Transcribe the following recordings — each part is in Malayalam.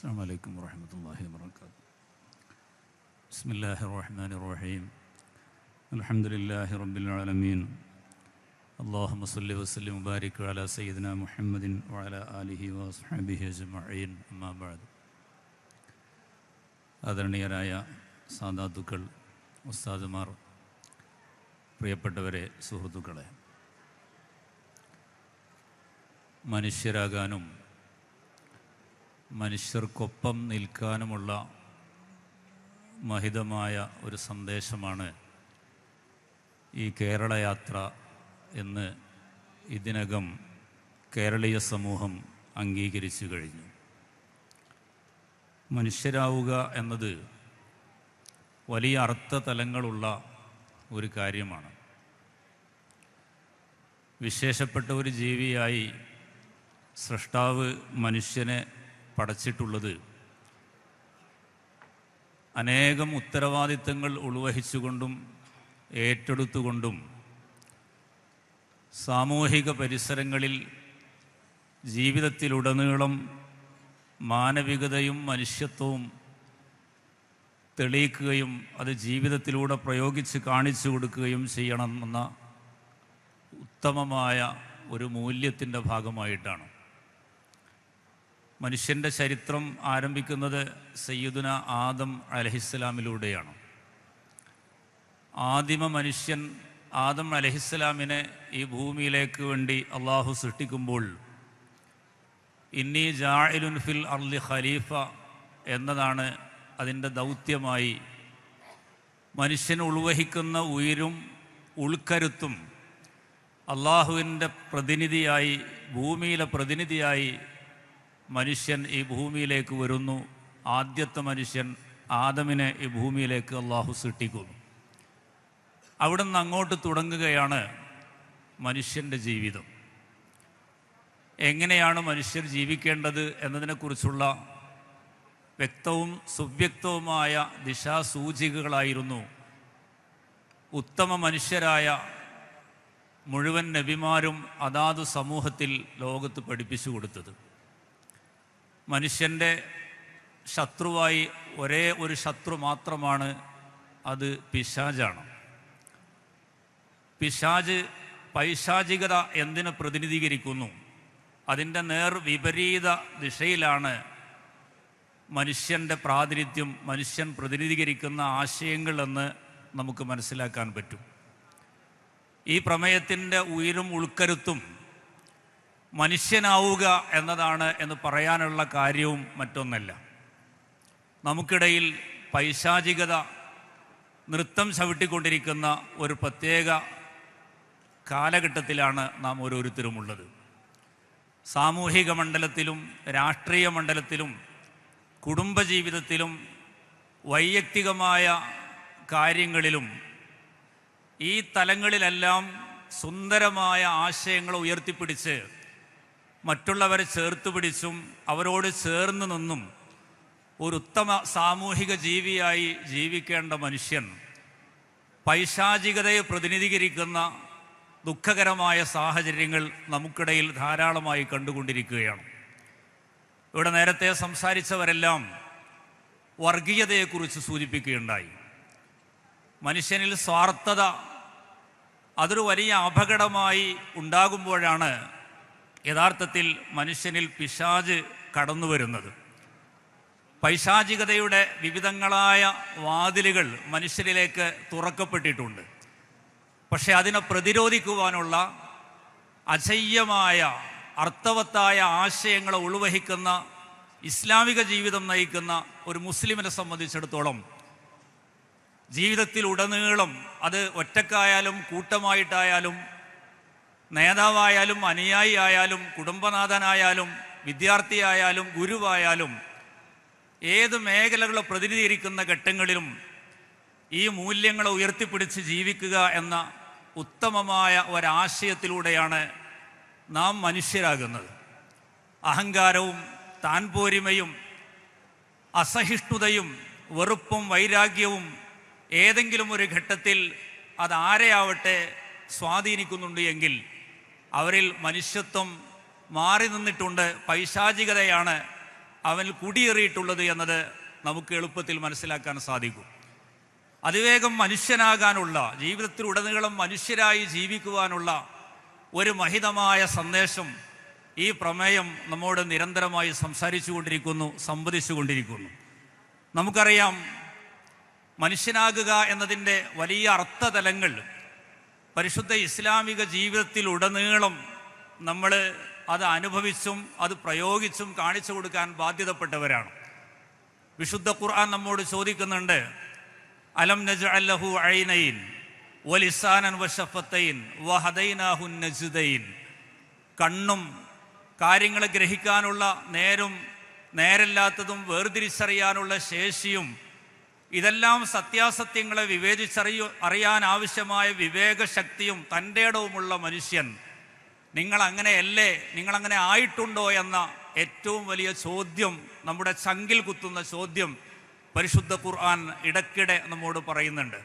السلام عليكم ورحمة الله وبركاته بسم الله الرحمن الرحيم الحمد لله رب العالمين اللهم صل وسلم وبارك على سيدنا محمد وعلى آله وصحبه أجمعين أما بعد ആദരണീയരായ സാധാത്തുക്കൾ ഉസ്താദുമാർ പ്രിയപ്പെട്ടവരെ സുഹൃത്തുക്കളെ മനുഷ്യരാകാനും മനുഷ്യർക്കൊപ്പം നിൽക്കാനുമുള്ള മഹിതമായ ഒരു സന്ദേശമാണ് ഈ കേരളയാത്ര എന്ന് ഇതിനകം കേരളീയ സമൂഹം അംഗീകരിച്ചു കഴിഞ്ഞു. മനുഷ്യരാവുക എന്നത് വലിയ അർത്ഥതലങ്ങളുള്ള ഒരു കാര്യമാണ്. വിശേഷപ്പെട്ട ഒരു ജീവിയായി സൃഷ്ടാവ് മനുഷ്യനെ പടച്ചിട്ടുള്ളത്. അനേകം ഉത്തരവാദിത്തങ്ങൾ ഉൾവഹിച്ചുകൊണ്ടും ഏറ്റെടുത്തുകൊണ്ടും സാമൂഹിക പരിസരങ്ങളിൽ ജീവിതത്തിലുടനീളം മാനവികതയും മനുഷ്യത്വവും തെളിയിക്കുകയും അത് ജീവിതത്തിലൂടെ പ്രയോഗിച്ച് കാണിച്ചു കൊടുക്കുകയും ചെയ്യണമെന്ന ഉത്തമമായ ഒരു മൂല്യത്തിന്റെ ഭാഗമായിട്ടാണ്. മനുഷ്യന്റെ ചരിത്രം ആരംഭിക്കുന്നത് സയ്യിദുന ആദം അലഹിസ്സലാമിലൂടെയാണ്. ആദിമ മനുഷ്യൻ ആദം അലഹിസ്സലാമിനെ ഈ ഭൂമിയിലേക്ക് വേണ്ടി അള്ളാഹു സൃഷ്ടിക്കുമ്പോൾ ഇന്നി ജാഇലുൻ ഫിൽ അർലി ഖലീഫ എന്നതാണ് അതിന്റെ ദൗത്യമായി മനുഷ്യൻ ഉൾവഹിക്കുന്ന ഉയരും ഉൾക്കരുത്തും അള്ളാഹുവിന്റെ പ്രതിനിധിയായി ഭൂമിയിലെ പ്രതിനിധിയായി മനുഷ്യൻ ഈ ഭൂമിയിലേക്ക് വരുന്നു. ആദ്യത്തെ മനുഷ്യൻ ആദമിനെ ഈ ഭൂമിയിലേക്ക് അള്ളാഹു സൃഷ്ടിക്കുന്നു. അവിടെ നിന്ന് അങ്ങോട്ട് തുടങ്ങുകയാണ് മനുഷ്യന്റെ ജീവിതം. എങ്ങനെയാണ് മനുഷ്യർ ജീവിക്കേണ്ടത് എന്നതിനെക്കുറിച്ചുള്ള വ്യക്തവും സുവ്യക്തവുമായ ദിശാസൂചികകളായിരുന്നു ഉത്തമ മനുഷ്യരായ മുഴുവൻ നബിമാരും അതാത് സമൂഹത്തിൽ ലോകത്ത് പഠിപ്പിച്ചു കൊടുത്തത്. മനുഷ്യന്റെ ശത്രുവായി ഒരേ ഒരു ശത്രു മാത്രമാണ് അത് പിശാജാണ്. പിശാജ് പൈശാചികത എന്തിനെ പ്രതിനിധീകരിക്കുന്നു? അതിന്റെ നേർ വിപരീത ദിശയിലാണ് മനുഷ്യന്റെ പ്രാതിനിധ്യം മനുഷ്യൻ പ്രതിനിധീകരിക്കുന്ന ആശയങ്ങളെന്ന് നമുക്ക് മനസ്സിലാക്കാൻ പറ്റും. ഈ പ്രമേയത്തിന്റെ ഉയരും ഉൾക്കരുത്തും മനുഷ്യനാവുക എന്നതാണ് എന്ന് പറയാനുള്ള കാര്യവും മറ്റൊന്നല്ല. നമുക്കിടയിൽ പൈശാചികത നൃത്തം ചവിട്ടിക്കൊണ്ടിരിക്കുന്ന ഒരു പ്രത്യേക കാലഘട്ടത്തിലാണ് നാം ഓരോരുത്തരുമുള്ളത്. സാമൂഹിക മണ്ഡലത്തിലും രാഷ്ട്രീയ മണ്ഡലത്തിലും കുടുംബജീവിതത്തിലും വൈയക്തികമായ കാര്യങ്ങളിലും ഈ തലങ്ങളിലെല്ലാം സുന്ദരമായ ആശയങ്ങൾ ഉയർത്തിപ്പിടിച്ച് മറ്റുള്ളവരെ ചേർത്ത് പിടിച്ചും അവരോട് ചേർന്ന് നിന്നും ഒരു ഉത്തമ സാമൂഹിക ജീവിയായി ജീവിക്കേണ്ട മനുഷ്യൻ പൈശാചികതയെ പ്രതിനിധീകരിക്കുന്ന ദുഃഖകരമായ സാഹചര്യങ്ങൾ നമുക്കിടയിൽ ധാരാളമായി കണ്ടുകൊണ്ടിരിക്കുകയാണ്. ഇവിടെ നേരത്തെ സംസാരിച്ചവരെല്ലാം വർഗീയതയെക്കുറിച്ച് സൂചിപ്പിക്കുകയുണ്ടായി. മനുഷ്യനിൽ സ്വാർത്ഥത അതൊരു വലിയ അപകടമായി ഉണ്ടാകുമ്പോഴാണ് യഥാർത്ഥത്തിൽ മനുഷ്യനിൽ പിശാജ് കടന്നു വരുന്നത്. പൈശാചികതയുടെ വിവിധങ്ങളായ വാതിലുകൾ മനുഷ്യരിലേക്ക് തുറക്കപ്പെട്ടിട്ടുണ്ട്. പക്ഷെ അതിനെ പ്രതിരോധിക്കുവാനുള്ള അജയ്യമായ അർത്ഥവത്തായ ആശയങ്ങളെ ഉൾവഹിക്കുന്ന ഇസ്ലാമിക ജീവിതം നയിക്കുന്ന ഒരു മുസ്ലിമിനെ സംബന്ധിച്ചിടത്തോളം ജീവിതത്തിൽ ഉടനീളം അത് ഒറ്റക്കായാലും കൂട്ടമായിട്ടായാലും നേതാവായാലും അനുയായി ആയാലും കുടുംബനാഥനായാലും വിദ്യാർത്ഥിയായാലും ഗുരുവായാലും ഏത് മേഖലകളെ പ്രതിനിധീകരിക്കുന്ന ഘട്ടങ്ങളിലും ഈ മൂല്യങ്ങളെ ഉയർത്തിപ്പിടിച്ച് ജീവിക്കുക എന്ന ഉത്തമമായ ഒരാശയത്തിലൂടെയാണ് നാം മനുഷ്യരാകുന്നത്. അഹങ്കാരവും താൻപോരിമയും അസഹിഷ്ണുതയും വെറുപ്പും വൈരാഗ്യവും ഏതെങ്കിലും ഒരു ഘട്ടത്തിൽ അതാരെയാവട്ടെ സ്വാധീനിക്കുന്നുണ്ട് എങ്കിൽ അവരിൽ മനുഷ്യത്വം മാറി നിന്നിട്ടുണ്ട് പൈശാചികതയാണ് അവനിൽ കുടിയേറിയിട്ടുള്ളത് എന്നത് നമുക്ക് എളുപ്പത്തിൽ മനസ്സിലാക്കാൻ സാധിക്കും. അതിവേഗം മനുഷ്യനാകാനുള്ള ജീവിതത്തിലുടനീളം മനുഷ്യരായി ജീവിക്കുവാനുള്ള ഒരു മഹിതമായ സന്ദേശം ഈ പ്രമേയം നമ്മോട് നിരന്തരമായി സംസാരിച്ചു കൊണ്ടിരിക്കുന്നു സംവദിച്ചു കൊണ്ടിരിക്കുന്നു നമുക്കറിയാം മനുഷ്യനാകുക എന്നതിന്റെ വലിയ അർത്ഥതലങ്ങൾ പരിശുദ്ധ ഇസ്ലാമിക ജീവിതത്തിലുടനീളം നമ്മൾ അത് അനുഭവിച്ചും അത് പ്രയോഗിച്ചും കാണിച്ചു കൊടുക്കാൻ ബാധ്യതപ്പെട്ടവരാണ്. വിശുദ്ധ ഖുർആൻ നമ്മോട് ചോദിക്കുന്നുണ്ട് അലം നജ് അല്ലഹു ഐനൈൻ വലിസാനൻ വഷഫത്തൈൻ വഹദൈനാഹു നജുദൈൻ. കണ്ണും കാര്യങ്ങൾ ഗ്രഹിക്കാനുള്ള നേരും നേരല്ലാത്തതും വേർതിരിച്ചറിയാനുള്ള ശേഷിയും ഇതെല്ലാം സത്യാസത്യങ്ങളെ വിവേചിച്ചറിയ അറിയാൻ ആവശ്യമായ വിവേകശക്തിയും തന്റെ ഇടവുമുള്ള മനുഷ്യൻ. നിങ്ങളങ്ങനെയല്ലേ? നിങ്ങളങ്ങനെ ആയിട്ടുണ്ടോ എന്ന ഏറ്റവും വലിയ ചോദ്യം നമ്മുടെ ചങ്കിൽ കുത്തുന്ന ചോദ്യം പരിശുദ്ധ ഖുർആൻ ഇടയ്ക്കിടെ നമ്മോട് പറയുന്നുണ്ട്.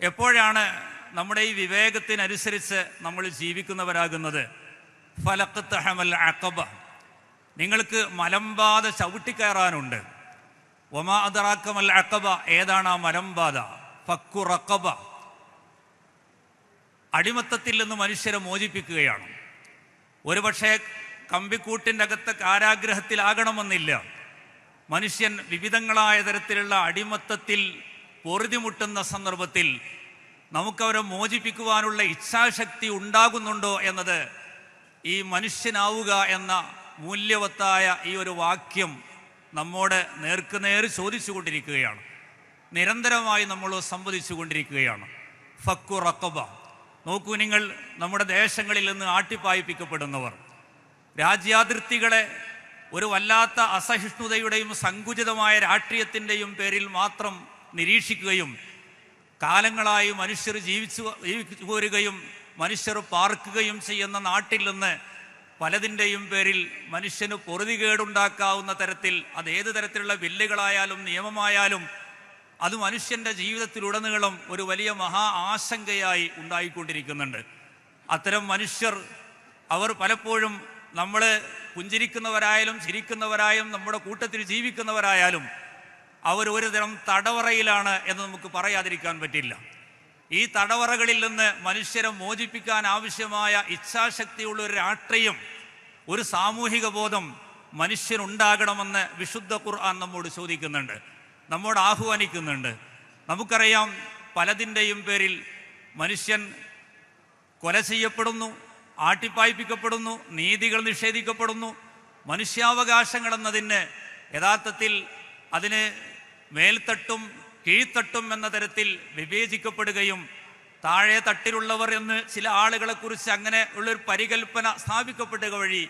എപ്പോഴാണ് നമ്മുടെ ഈ വിവേകത്തിനനുസരിച്ച് നമ്മൾ ജീവിക്കുന്നവരാകുന്നത്? ഫലക്കത്ത് അഹമൽ അക്കബ നിങ്ങൾക്ക് മലമ്പാത ചവിട്ടിക്കയറാനുണ്ട്. ഒമാ അതറാക്കമൽ അക്കബ ഏതാണ് ആ മരംബാധ ഫക്കു റക്കബ അടിമത്തത്തിൽ നിന്ന് മനുഷ്യരെ മോചിപ്പിക്കുകയാണ്. ഒരുപക്ഷെ കമ്പിക്കൂട്ടിന്റെ അകത്ത് കാരാഗ്രഹത്തിലാകണമെന്നില്ല മനുഷ്യൻ വിവിധങ്ങളായ തരത്തിലുള്ള അടിമത്തത്തിൽ പൊറുതിമുട്ടുന്ന സന്ദർഭത്തിൽ നമുക്കവരെ മോചിപ്പിക്കുവാനുള്ള ഇച്ഛാശക്തി ഉണ്ടാകുന്നുണ്ടോ എന്നത് ഈ മനുഷ്യനാവുക എന്ന മൂല്യവത്തായ ഈ ഒരു വാക്യം നമ്മോട് നേർക്കുനേർ ചോദിച്ചുകൊണ്ടിരിക്കുകയാണ്. നിരന്തരമായി നമ്മൾ സംവദിച്ചു കൊണ്ടിരിക്കുകയാണ് ഫക്കു റക്കബ. നോക്കൂ നിങ്ങൾ നമ്മുടെ ദേശങ്ങളിൽ നിന്ന് ആട്ടിപ്പായിപ്പിക്കപ്പെടുന്നവർ. രാജ്യാതിർത്തികളെ ഒരു വല്ലാത്ത അസഹിഷ്ണുതയുടെയും സങ്കുചിതമായ രാഷ്ട്രീയത്തിന്റെയും പേരിൽ മാത്രം നിരീക്ഷിക്കുകയും കാലങ്ങളായി മനുഷ്യർ ജീവിച്ചു ജീവിച്ചു പോരുകയും മനുഷ്യർ പാർക്കുകയും ചെയ്യുന്ന നാട്ടിൽ നിന്ന് പലതിന്റെയും പേരിൽ മനുഷ്യന് പൊറുതികേടുണ്ടാക്കാവുന്ന തരത്തിൽ അത് ഏത് തരത്തിലുള്ള ബില്ലുകളായാലും നിയമമായാലും അത് മനുഷ്യന്റെ ജീവിതത്തിലുടനീളം ഒരു വലിയ മഹാ ആശങ്കയായി ഉണ്ടായിക്കൊണ്ടിരിക്കുന്നുണ്ട്. അത്തരം മനുഷ്യർ അവർ പലപ്പോഴും നമ്മൾ പുഞ്ചിരിക്കുന്നവരായാലും ചിരിക്കുന്നവരായും നമ്മുടെ കൂട്ടത്തിൽ ജീവിക്കുന്നവരായാലും അവർ ഒരു തരം തടവറയിലാണ് എന്ന് നമുക്ക് പറയാതിരിക്കാൻ പറ്റില്ല. ഈ തടവറകളിൽ നിന്ന് മനുഷ്യരെ മോചിപ്പിക്കാൻ ആവശ്യമായ ഇച്ഛാശക്തിയുള്ള ഒരു രാഷ്ട്രീയം ഒരു സാമൂഹിക ബോധം മനുഷ്യനുണ്ടാകണമെന്ന് വിശുദ്ധ ഖുർആൻ നമ്മോട് ചോദിക്കുന്നുണ്ട്. നമ്മോട് ആഹ്വാനിക്കുന്നുണ്ട്. നമുക്കറിയാം പലതിന്റെയും പേരിൽ മനുഷ്യൻ കൊല ചെയ്യപ്പെടുന്നു ആട്ടിപ്പായിപ്പിക്കപ്പെടുന്നു നീതികൾ നിഷേധിക്കപ്പെടുന്നു. മനുഷ്യാവകാശങ്ങൾ എന്നതിന് യഥാർത്ഥത്തിൽ അതിന് മേൽത്തട്ടും കീഴ്ത്തട്ടും എന്ന തരത്തിൽ വിവേചിക്കപ്പെടുകയും താഴെ തട്ടിലുള്ളവർ എന്ന് ചില ആളുകളെ കുറിച്ച് അങ്ങനെ ഉള്ളൊരു പരികൽപ്പന സ്ഥാപിക്കപ്പെടുക വഴി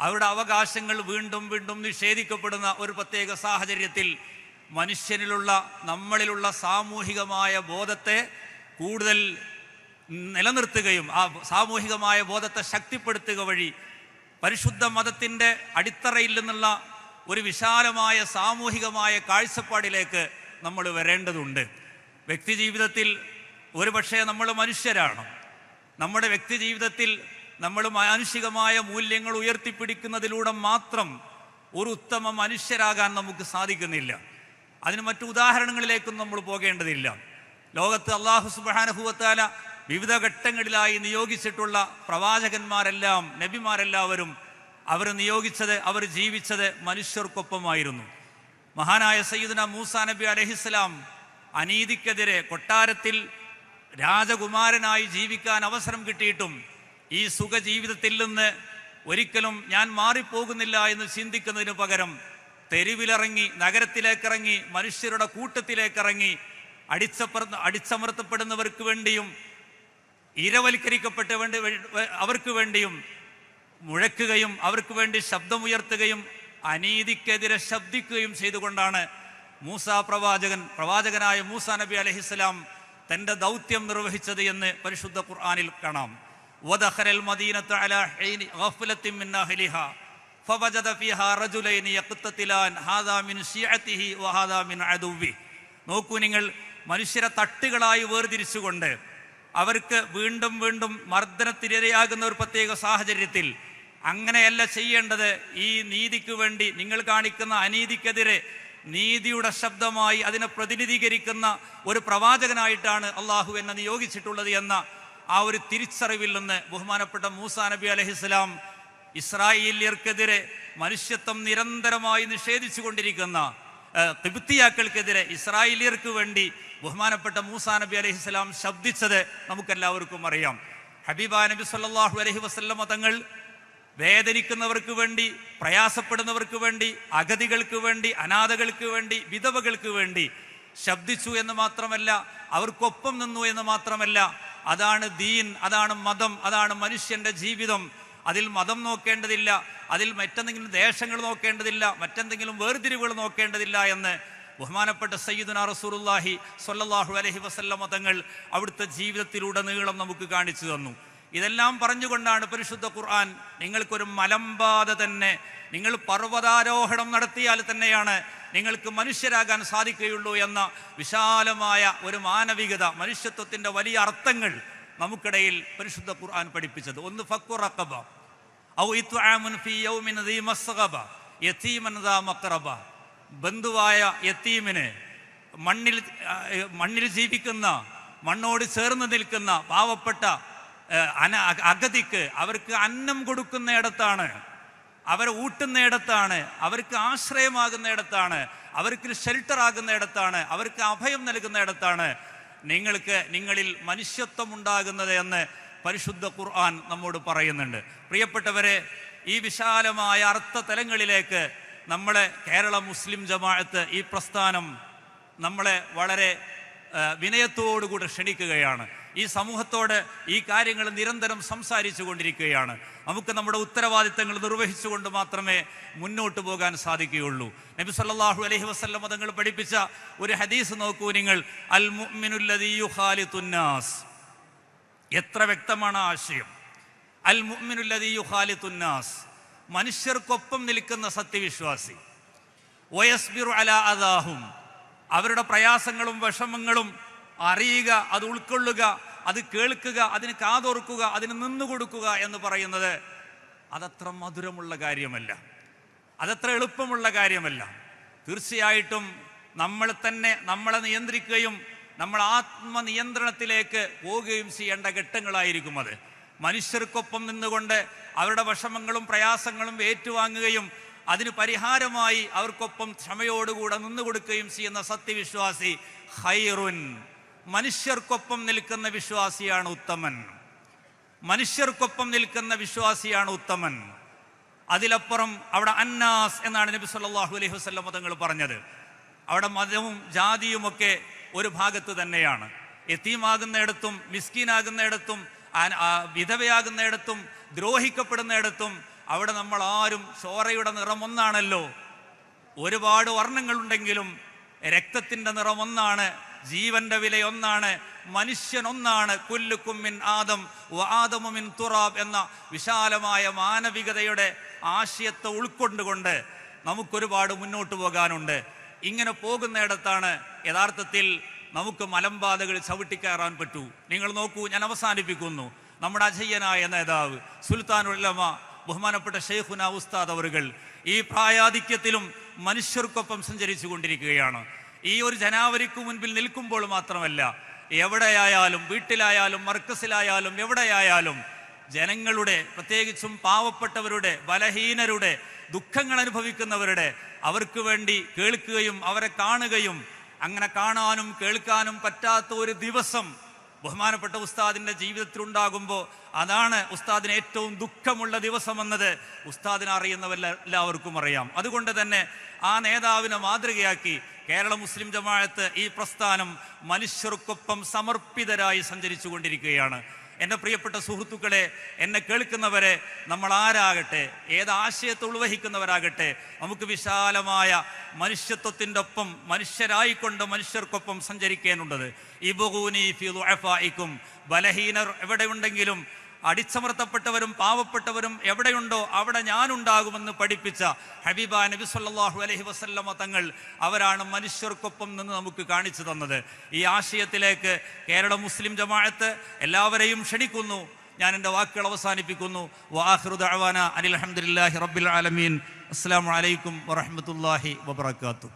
അവരുടെ അവകാശങ്ങൾ വീണ്ടും വീണ്ടും നിഷേധിക്കപ്പെടുന്ന ഒരു പ്രത്യേക സാഹചര്യത്തിൽ മനുഷ്യനിലുള്ള നമ്മളിലുള്ള സാമൂഹികമായ ബോധത്തെ കൂടുതൽ നിലനിർത്തുകയും ആ സാമൂഹികമായ ബോധത്തെ ശക്തിപ്പെടുത്തുക വഴി പരിശുദ്ധ മതത്തിന്റെ അടിത്തറയിൽ നിന്നുള്ള ഒരു വിശാലമായ സാമൂഹികമായ കാഴ്ചപ്പാടിലേക്ക് നമ്മൾ വരേണ്ടതുണ്ട്. വ്യക്തി ജീവിതത്തിൽ ഒരുപക്ഷെ നമ്മൾ മനുഷ്യരാണ്. നമ്മുടെ വ്യക്തി ജീവിതത്തിൽ നമ്മൾ മാനുഷികമായ മൂല്യങ്ങൾ ഉയർത്തിപ്പിടിക്കുന്നതിലൂടെ മാത്രം ഒരു ഉത്തമ മനുഷ്യരാകാൻ നമുക്ക് സാധിക്കുന്നില്ല. അതിന് മറ്റു ഉദാഹരണങ്ങളിലേക്കും നമ്മൾ പോകേണ്ടതില്ല. ലോകത്ത് അള്ളാഹു സുബാനഹുവത്താല വിവിധ ഘട്ടങ്ങളിലായി നിയോഗിച്ചിട്ടുള്ള പ്രവാചകന്മാരെല്ലാം നബിമാരെല്ലാവരും അവർ നിയോഗിച്ചത് അവർ ജീവിച്ചത് മനുഷ്യർക്കൊപ്പമായിരുന്നു. മഹാനായ സയ്യിദന മൂസാ നബി അലഹിസ്ലാം അനീതിക്കെതിരെ കൊട്ടാരത്തിൽ രാജകുമാരനായി ജീവിക്കാൻ അവസരം കിട്ടിയിട്ടും ഈ സുഖജീവിതത്തിൽ നിന്ന് ഒരിക്കലും ഞാൻ മാറിപ്പോകുന്നില്ല എന്ന് ചിന്തിക്കുന്നതിന് പകരം തെരുവിലിറങ്ങി നഗരത്തിലേക്കിറങ്ങി മനുഷ്യരുടെ കൂട്ടത്തിലേക്കിറങ്ങി അടിച്ച അടിച്ചമർത്തപ്പെടുന്നവർക്ക് വേണ്ടിയും ഇരവൽക്കരിക്കപ്പെട്ട വേണ്ടി അവർക്ക് വേണ്ടിയും മുഴക്കുകയും അവർക്ക് വേണ്ടി ശബ്ദമുയർത്തുകയും അനീതിക്കെതിരെ ശബ്ദിക്കുകയും ചെയ്തുകൊണ്ടാണ് മൂസ പ്രവാചകൻ പ്രവാചകനായ മൂസ നബി അലഹിസ്ലാം തന്റെ ദൗത്യം നിർവഹിച്ചത് എന്ന് പരിശുദ്ധ ഖുർആാനിൽ കാണാം. വദഹരൽ മദീനത്ത് അലാ ഹൈനി ഗഫ്ലത്തിൻ മിൻ അഹ്ലിഹ. ഫവജദ ഫീഹാ റജുലൈനി യഖ്തതിലാൻ ഹാദാ മിൻ ശിയഅതിഹി വഹാദാ മിൻ അദുവി നോക്കൂ നിങ്ങൾ മനുഷ്യരെ തട്ടുകളായി വേർതിരിച്ചുകൊണ്ട് അവർക്ക് വീണ്ടും വീണ്ടും മർദ്ദനത്തിനിരയാകുന്ന ഒരു പ്രത്യേക സാഹചര്യത്തിൽ അങ്ങനെയല്ല ചെയ്യേണ്ടത്. ഈ നീതിക്ക് വേണ്ടി നിങ്ങൾ കാണിക്കുന്ന അനീതിക്കെതിരെ നീതിയുടെ ശബ്ദമായി അതിനെ പ്രതിനിധീകരിക്കുന്ന ഒരു പ്രവാചകനായിട്ടാണ് അള്ളാഹു എന്നെ നിയോഗിച്ചിട്ടുള്ളത് എന്ന ആ ഒരു തിരിച്ചറിവിൽ നിന്ന് ബഹുമാനപ്പെട്ട മൂസാ നബി അലഹിസ്ലാം ഇസ്രായേലിയർക്കെതിരെ മനുഷ്യത്വം നിരന്തരമായി നിഷേധിച്ചു കൊണ്ടിരിക്കുന്ന തിബുത്തിയാക്കൾക്കെതിരെ ഇസ്രായേലിയർക്ക് വേണ്ടി ബഹുമാനപ്പെട്ട മൂസാ നബി അലഹിസ്ലാം ശബ്ദിച്ചത് നമുക്കെല്ലാവർക്കും അറിയാം. ഹബീബ നബി സല്ലാഹു അലഹി വസല്ലമ തങ്ങൾ വേദനിക്കുന്നവർക്ക് വേണ്ടി പ്രയാസപ്പെടുന്നവർക്ക് വേണ്ടി അഗതികൾക്ക് വേണ്ടി അനാഥകൾക്ക് വേണ്ടി വിധവകൾക്ക് വേണ്ടി ശബ്ദിച്ചു എന്ന് മാത്രമല്ല അവർക്കൊപ്പം നിന്നു എന്ന് മാത്രമല്ല അതാണ് ദീൻ അതാണ് മതം അതാണ് മനുഷ്യന്റെ ജീവിതം. അതിൽ മതം നോക്കേണ്ടതില്ല അതിൽ മറ്റെന്തെങ്കിലും ദേശങ്ങൾ നോക്കേണ്ടതില്ല മറ്റെന്തെങ്കിലും വേർതിരിവുകൾ നോക്കേണ്ടതില്ല എന്ന് ബഹുമാനപ്പെട്ട സയ്യിദുന റസൂലുള്ളാഹി സ്വല്ലല്ലാഹു അലഹി വസല്ല മതങ്ങൾ അവിടുത്തെ ജീവിതത്തിലൂടെ നീളം നമുക്ക് കാണിച്ചു തന്നു. ഇതെല്ലാം പറഞ്ഞുകൊണ്ടാണ് പരിശുദ്ധ ഖുർആൻ നിങ്ങൾക്കൊരു മലമ്പാത തന്നെ നിങ്ങൾ പർവതാരോഹണം നടത്തിയാൽ തന്നെയാണ് നിങ്ങൾക്ക് മനുഷ്യരാകാൻ സാധിക്കുകയുള്ളൂ എന്ന വിശാലമായ ഒരു മാനവികത മനുഷ്യത്വത്തിന്റെ വലിയ അർത്ഥങ്ങൾ നമുക്കിടയിൽ പരിശുദ്ധ ഖുർആൻ പഠിപ്പിച്ചത്. ഒന്ന് ഫക്കുറക്കബ ഔ മഖറബ. ബന്ധുവായ യത്തീമിന് മണ്ണിൽ മണ്ണിൽ ജീവിക്കുന്ന മണ്ണോട് ചേർന്ന് നിൽക്കുന്ന പാവപ്പെട്ട അന അഗതിക്ക് അവർക്ക് അന്നം കൊടുക്കുന്നിടത്താണ്. അവരെ ഊട്ടുന്നിടത്താണ്. അവർക്ക് ആശ്രയമാകുന്നിടത്താണ്. അവർക്ക് ഷെൽട്ടർ ആകുന്നിടത്താണ്. അവർക്ക് അഭയം നൽകുന്നിടത്താണ്. നിങ്ങൾക്ക് നിങ്ങളിൽ മനുഷ്യത്വം ഉണ്ടാകുന്നത് എന്ന് പരിശുദ്ധ ഖുർആൻ നമ്മോട് പറയുന്നുണ്ട്. പ്രിയപ്പെട്ടവരെ ഈ വിശാലമായ അർത്ഥ തലങ്ങളിലേക്ക് നമ്മളെ കേരള മുസ്ലിം ജമാഅത്ത് ഈ പ്രസ്ഥാനം നമ്മളെ വളരെ വിനയത്തോടുകൂടെ ക്ഷണിക്കുകയാണ്. ഈ സമൂഹത്തോട് ഈ കാര്യങ്ങൾ നിരന്തരം സംസാരിച്ചു കൊണ്ടിരിക്കുകയാണ്. നമുക്ക് നമ്മുടെ ഉത്തരവാദിത്തങ്ങൾ നിർവഹിച്ചുകൊണ്ട് മാത്രമേ മുന്നോട്ട് പോകാൻ സാധിക്കുകയുള്ളൂ. നബി സല്ലാഹു അലഹി വസല്ലം തങ്ങൾ പഠിപ്പിച്ച ഒരു ഹദീസ് നോക്കൂ നിങ്ങൾ. അൽ മുഅ്മിനുല്ലദീ യുഖാലിത്തുന്നാസ് എത്ര വ്യക്തമാണ് ആശയം. അൽ മുഅ്മിനുല്ലദീ യുഖാലിത്തുന്നാസ് മനുഷ്യർക്കൊപ്പം നിൽക്കുന്ന സത്യവിശ്വാസി. വയസ്ബിർ അല അദാഹും. അവരുടെ പ്രയാസങ്ങളും വിഷമങ്ങളും അറിയുക അത് ഉൾക്കൊള്ളുക അത് കേൾക്കുക അതിന് കാതോർക്കുക അതിന് നിന്നുകൊടുക്കുക എന്ന് പറയുന്നത് അതത്ര മധുരമുള്ള കാര്യമല്ല. അതത്ര എളുപ്പമുള്ള കാര്യമല്ല. തീർച്ചയായിട്ടും നമ്മൾ തന്നെ നമ്മളെ നിയന്ത്രിക്കുകയും നമ്മൾ ആത്മനിയന്ത്രണത്തിലേക്ക് പോവുകയും ചെയ്യേണ്ട ഘട്ടങ്ങളായിരിക്കും അത്. മനുഷ്യർക്കൊപ്പം നിന്നുകൊണ്ട് അവരുടെ വിഷമങ്ങളും പ്രയാസങ്ങളും ഏറ്റുവാങ്ങുകയും അതിന് പരിഹാരമായി അവർക്കൊപ്പം ക്ഷമയോടുകൂടെ നിന്നുകൊടുക്കുകയും ചെയ്യുന്ന സത്യവിശ്വാസി ഹൈറുൻ മനുഷ്യർക്കൊപ്പം നിൽക്കുന്ന വിശ്വാസിയാണ് ഉത്തമൻ. മനുഷ്യർക്കൊപ്പം നിൽക്കുന്ന വിശ്വാസിയാണ് ഉത്തമൻ. അതിലപ്പുറം അവിടെ അന്നാസ് എന്നാണ് നബി സല്ലാഹു അലൈഹി വസല്ലം മതങ്ങൾ പറഞ്ഞത്. അവിടെ മതവും ജാതിയുമൊക്കെ ഒരു ഭാഗത്ത് തന്നെയാണ്. എത്തീമാകുന്നിടത്തും മിസ്കീനാകുന്നിടത്തും വിധവയാകുന്നിടത്തും ദ്രോഹിക്കപ്പെടുന്നിടത്തും അവിടെ നമ്മൾ ആരും ചോറയുടെ നിറമൊന്നാണല്ലോ ഒരുപാട് വർണങ്ങളുണ്ടെങ്കിലും രക്തത്തിന്റെ നിറം ഒന്നാണ്. ജീവന്റെ വില ഒന്നാണ് മനുഷ്യൻ ഒന്നാണ്. കുല്ലുക്കുമ്മിൻ ആദം ആദമുമിൻ തുറാബ് എന്ന വിശാലമായ മാനവികതയുടെ ആശയത്തെ ഉൾക്കൊണ്ടുകൊണ്ട് നമുക്കൊരുപാട് മുന്നോട്ട് പോകാനുണ്ട്. ഇങ്ങനെ പോകുന്നിടത്താണ് യഥാർത്ഥത്തിൽ നമുക്ക് മലമ്പാതകൾ ചവിട്ടിക്കയറാൻ പറ്റൂ. നിങ്ങൾ നോക്കൂ ഞാൻ അവസാനിപ്പിക്കുന്നു. നമ്മുടെ അജയ്യനായ നേതാവ് സുൽത്താനുല്ലമ ബഹുമാനപ്പെട്ട ഷെയ്ഖുന ഉസ്താദ് അവറുകൾ ഈ പ്രായാധിക്യത്തിലും മനുഷ്യർക്കൊപ്പം സഞ്ചരിച്ചു കൊണ്ടിരിക്കുകയാണ് ഈ ഒരു ജനാവരിക്ക് മുൻപിൽ നിൽക്കുമ്പോൾ മാത്രമല്ല എവിടെയായാലും വീട്ടിലായാലും മർക്കസിലായാലും എവിടെയായാലും ജനങ്ങളുടെ പ്രത്യേകിച്ചും പാവപ്പെട്ടവരുടെ ബലഹീനരുടെ ദുഃഖങ്ങൾ അനുഭവിക്കുന്നവരുടെ അവർക്ക് വേണ്ടി കേൾക്കുകയും അവരെ കാണുകയും അങ്ങനെ കാണാനും കേൾക്കാനും പറ്റാത്ത ഒരു ദിവസം ബഹുമാനപ്പെട്ട ഉസ്താദിന്റെ ജീവിതത്തിൽ ഉണ്ടാകുമ്പോൾ അതാണ് ഉസ്താദിന് ഏറ്റവും ദുഃഖമുള്ള ദിവസമെന്നത്. ഉസ്താദിനെ അറിയുന്നവരെല്ലാവർക്കും അറിയാം. അതുകൊണ്ട് തന്നെ ആ നേതാവിനെ മാതൃകയാക്കി കേരള മുസ്ലിം ജമാഅത്ത് ഈ പ്രസ്ഥാനം മനുഷ്യർക്കൊപ്പം സമർപ്പിതരായി സഞ്ചരിച്ചു കൊണ്ടിരിക്കുകയാണ് എന്റെ പ്രിയപ്പെട്ട സുഹൃത്തുക്കളെ എന്നെ കേൾക്കുന്നവരെ നമ്മൾ ആരാകട്ടെ ഏത് ആശയത്തെ ഉൾവഹിക്കുന്നവരാകട്ടെ നമുക്ക് വിശാലമായ മനുഷ്യത്വത്തിന്റെ ഒപ്പം മനുഷ്യരായിക്കൊണ്ട് മനുഷ്യർക്കൊപ്പം സഞ്ചരിക്കേണ്ടത് ഇബുഗൂനി ഫി ബലഹീനർ എവിടെയുണ്ടെങ്കിലും അടിച്ചമർത്തപ്പെട്ടവരും പാവപ്പെട്ടവരും എവിടെയുണ്ടോ അവിടെ ഞാനുണ്ടാകുമെന്ന് പഠിപ്പിച്ച ഹബീബ നബി സല്ലാഹു അലഹി വസല്ലമ തങ്ങൾ അവരാണ് മനുഷ്യർക്കൊപ്പം നിന്ന് നമുക്ക് കാണിച്ചു തന്നത്. ഈ ആശയത്തിലേക്ക് കേരള മുസ്ലിം ജമാഅത്ത് എല്ലാവരെയും ക്ഷണിക്കുന്നു. ഞാൻ എന്റെ വാക്കുകൾ അവസാനിപ്പിക്കുന്നു. വാഹൃദ അനിൽ അഹമ്മദില്ലാഹി റബ്ബിൽ ആലമീൻ. അസ്സാം വലൈക്കും വറഹമത്തല്ലാഹി വബർക്കാത്തു